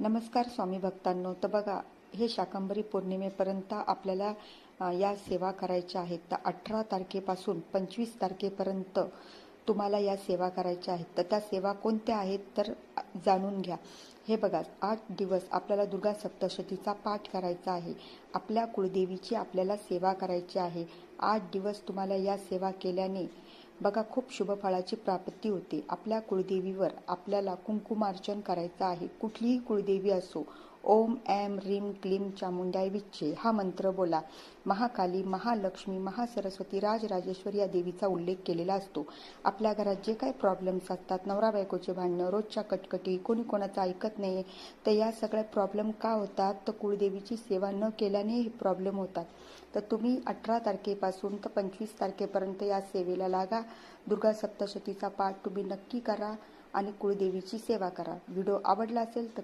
नमस्कार स्वामी भक्तांनो. तर बघा हे शाकंभरी पौर्णिमेपर्यंत आपल्याला या सेवा करायच्या आहेत. तर अठरा तारखेपासून पंचवीस तारखेपर्यंत तुम्हाला या सेवा करायच्या आहेत. तर त्या सेवा कोणत्या आहेत तर जाणून घ्या. हे बघा आठ दिवस आपल्याला दुर्गा सप्तशतीचा पाठ करायचा आहे. आपल्या कुळदेवीची आपल्याला सेवा करायची आहे. आठ दिवस तुम्हाला या सेवा केल्याने बघा खूप शुभ फळाची प्राप्ती होते. आपल्या कुळदेवीवर आपल्याला कुंकुमार्चन करायचं आहे. कुठलीही कुळदेवी असो ओम ऐम रीम क्लीम चामुंडाय हा मंत्र बोला. महाकाली महालक्ष्मी महासरस्वती राजराजेश्वरी या देवीचा उल्लेख केलेला असतो. आपल्या घरात जे काही प्रॉब्लेम्स असतात नवरा बायकोचे भांडणं रोजच्या कटकटी कोणी कोणाचं ऐकत नाही तर या सगळ्या प्रॉब्लेम का होतात? तर कुळदेवीची सेवा न केल्याने हे प्रॉब्लेम होतात. तर तुम्ही अठरा तारखेपासून तर पंचवीस तारखेपर्यंत या सेवेला लागा. दुर्गा सप्तशतीचा पाठ तुम्ही नक्की करा आणि कुळदेवीची सेवा करा. व्हिडिओ आवडला असेल तर